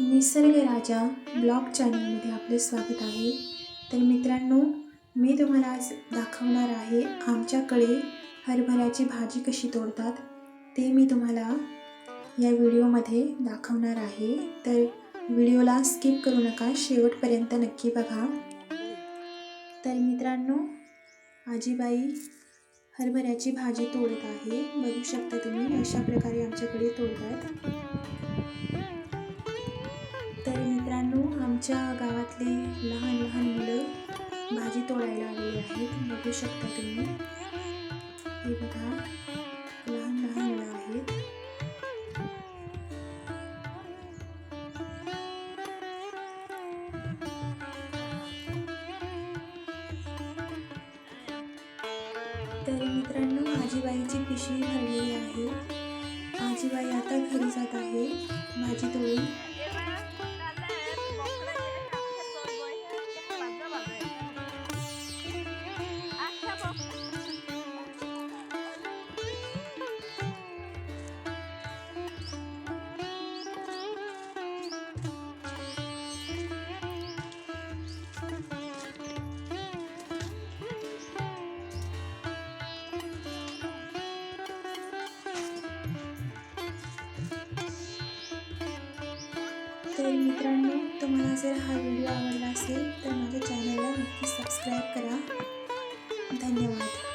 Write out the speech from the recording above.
निसर्ग राजा ब्लॉग चॅनलमध्ये आपले स्वागत आहे. तर मित्रांनो मी तुम्हाला आज दाखवणार आहे आमच्याकडे हरभऱ्याची भाजी कशी तोडतात ते मी तुम्हाला या व्हिडिओमध्ये दाखवणार आहे. तर व्हिडिओला स्किप करू नका शेवटपर्यंत नक्की बघा. तर मित्रांनो आजीबाई हरभऱ्याची भाजी तोडत आहे. बघू शकता तुम्ही अशा प्रकारे आमच्याकडे तोडतात. आमच्या गावातले लहान लहान मुलं भाजी तोडायला आलेली आहेत. बघू शकता तुम्ही. हे बघा लहान लहान मुलं आहेत. तर मित्रांनो आजीबाईची पिशवी भरलेली आहे. आजीबाई आता घरी जात आहे. भाजी तोडून. तर मित्रांनो तुम्हाला जर हा व्हिडिओ आवडला असेल तर माझ्या चॅनलला नक्की सबस्क्राईब करा. धन्यवाद.